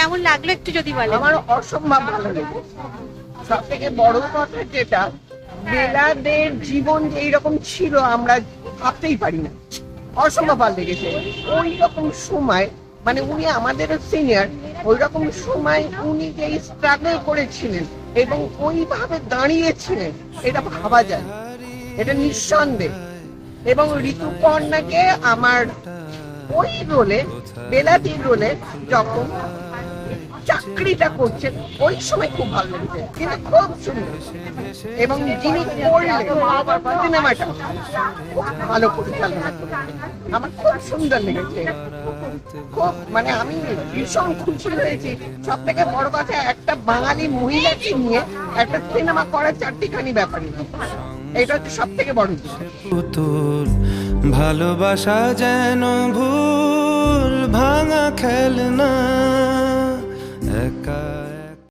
কেমন লাগল একটু যদি বলেন? আমার অসম্ভব ভালো লেগেছে। সব থেকে বড় কথা যেটা বেলাদের জীবন যে এইরকম ছিল আমরা ভাবতেই পারি না অসম্ভব ভালো লেগেছে। ওই রকম সময় মানে উনি আমাদের সিনিয়র ওই রকম সময় উনি যে স্ট্রাগল করেছিলেন এবং ওইভাবে দাঁড়িয়েছিলেন এটা ভাবা যায় এটা নিঃসন্দেহ। এবং ঋতুপর্ণাকে আমার ওই রোলে বেলাতির রোলে যখন চাকরিটা করছেন ওই সময় খুব ভালো লেগেছে, কিন্তু খুব সুন্দর। এবং যিনি করলেন, সিনেমাটা ভালো পরিচালনা করেছেন। আমার খুব সুন্দর লেগেছে। খুব মানে আমি ভীষণ খুশি হয়েছি। সব থেকে বড় কথা, একটা বাঙালি মহিলাকে নিয়ে একটা সিনেমা করার চারটিখানি ব্যাপার এটা হচ্ছে সব থেকে বড় ভালোবাসা যেন ভুল, ভাঙা খেলনা।